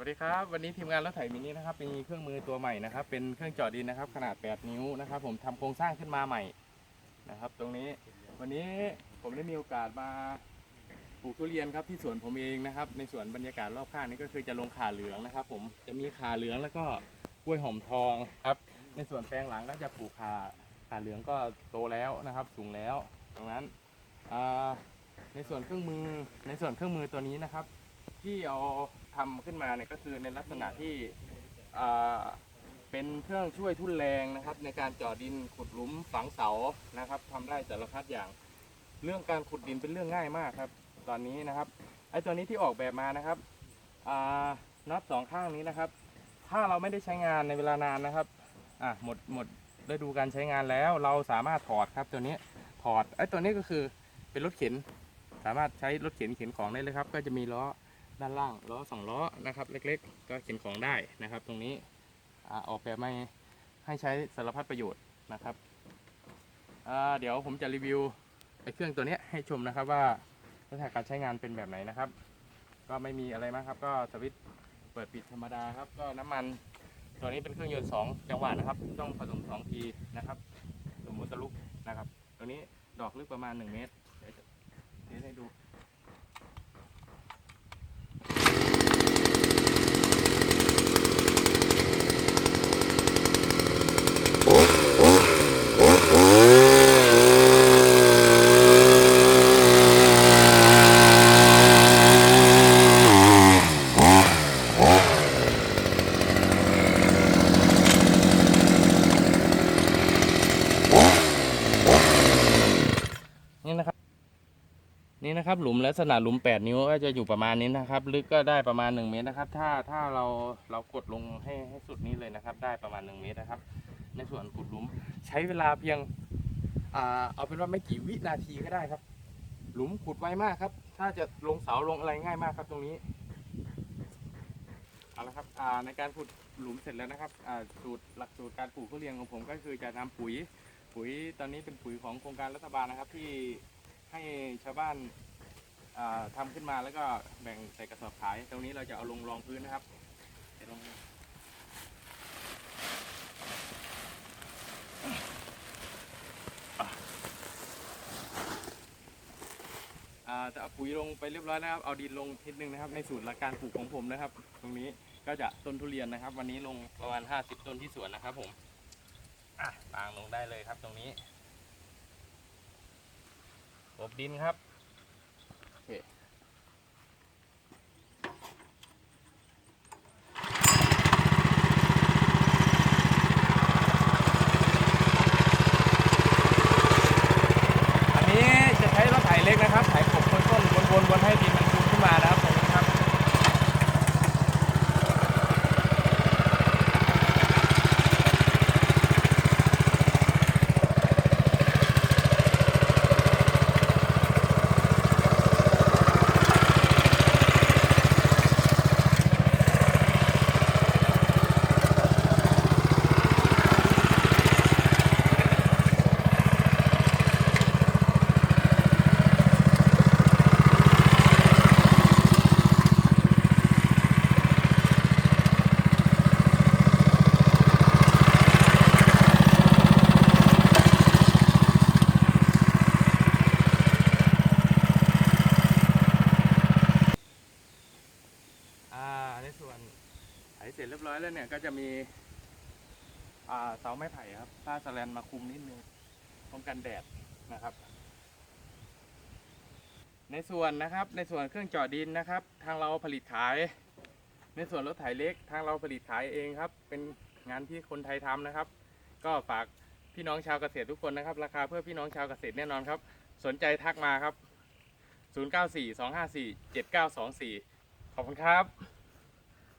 วัสดีครับ วันนี้ทีมงานรถไถมินินะครับมีเครื่องมือตัวใหม่นะครับ เป็นเครื่องเจาะดินนะครับ ขนาด 8 นิ้วนะครับ ผมทำโครงสร้างขึ้นมาใหม่นะครับ ตรงนี้วันนี้ผมได้มีโอกาสมาปลูกทุเรียนครับที่สวนผมเองนะครับ ในสวนบรรยากาศรอบข้างนี้ก็คือจะลงขาเหลืองนะครับ ผมจะมีขาเหลืองแล้วก็กล้วยหอมทองครับ ในส่วนแปลงหลังก็จะปลูกขาขาเหลืองก็โตแล้วนะครับ สูงแล้วตรงนั้นในส่วนเครื่องมือในส่วนเครื่องมือตัวนี้นะครับ ที่เอาทำขึ้นมาเนี่ยก็คือในลักษณะที่อ่าเป็นเครื่องช่วยทุ่นแรงนะครับ ในการเจาะดินขุดหลุมฝังเสานะครับทำได้สารพัดอย่าง เรื่องการขุดดินเป็นเรื่องง่ายมากครับ ตอนนี้นะครับไอ้ตัวนี้ที่ออกแบบมานะครับอ่าน็อตสองข้างนี้นะครับ ถ้าเราไม่ได้ใช้งานในเวลานานนะครับอะหมดหมดฤดูการใช้งานแล้ว เราสามารถถอดครับตัวนี้ถอดไอ้ตัวนี้ก็คือเป็นรถเข็น สามารถใช้รถเข็นเข็นของได้เลยครับ ก็จะมีล้อ ด้านล่างล้อสองล้อนะครับ เล็กๆ ก็เข็นของได้นะครับ ตรงนี้อ่าออกแบบไมาให้ใช้สารพัดประโยชน์นะครับเดี๋ยวผมจะรีวิวไอ้เครื่องตัวนี้ให้ชมนะครับว่าลักษณะการใช้งานเป็นแบบไหนนะครับ ก็ไม่มีอะไรมากครับ ก็สวิตช์เปิดปิดธรรมดาครับ ก็น้ำมันตัวนี้เป็นเครื่องยนต์สองจังหวะนะครับ ต้องผสมสองทีนะครับ สมมุติตะลุกนะครับตัวนี้ดอกลึกประมาณ 1 เมตรเดี๋ยวให้ดู นี่นะครับ นี่นะครับหลุมลักษณะหลุม 8 นิ้วก็จะอยู่ประมาณนี้นะครับ ลึกก็ได้ประมาณ 1 เมตรนะครับ ถ้าถ้าเราเรากดลงให้ให้สุดนี้เลยนะครับ ได้ประมาณ 1 เมตรนะครับ ในส่วนขุดหลุมใช้เวลาเพียงอ่าเอาเป็นว่าไม่กี่วินาทีก็ได้ครับ หลุมขุดไวมากครับ ถ้าจะลงเสาลงอะไรง่ายมากครับตรงนี้เอาละครับในการขุดหลุมเสร็จแล้วนะครับสูตรหลักสูตรการปลูกทุเรียนของผมก็คือจะนำปุ๋ย ปุ๋ยตอนนี้เป็นปุ๋ยของโครงการรัฐบาลนะครับที่ ให้ชาวบ้านอ่าทำขึ้นมาแล้วก็แบ่งใส่กระสอบขาย ตรงนี้เราจะเอาลงรองพื้นนะครับเดี๋ยวลงจะเอาปุ๋ยลงไปเรียบร้อยแล้วครับ เอาดินลงทิศหนึ่งนะครับ ในสูตรหลักการปลูกของผมนะครับ ตรงนี้ก็จะต้นทุเรียนนะครับ วันนี้ลงประมาณ 50 ต้นที่สวนนะครับผมอะตางลงได้เลยครับตรงนี้ อบดินครับโอเคอันนี้จะใช้รถไถเล็กนะครับไถกบต้นต้นวนๆวนให้ดินมันฟูขึ้นมานะครับตรงนี้ครับ อ่าในส่วนไถเส ร้อยแล้วเนี่ยก็จะมีเสาไม้ไผ่ครับผ้าสแลนมาคุมนิดนึงป้องกันแดดนะครับ ในส่วนนะครับในส่วนเครื่องเจาะดินนะครับ ทางเราผลิตขาย ในส่วนรถไถเล็ก ทางเราผลิตขายเองครับ เป็นงานที่คนไทยทำนะครับ ก็ฝากพี่น้องชาวเกษตรทุกคนนะครับ ราคาเพื่อพี่น้องชาวเกษตรแน่นอนครับ สนใจทักมาครับ 0942547924 ขอบคุณครับ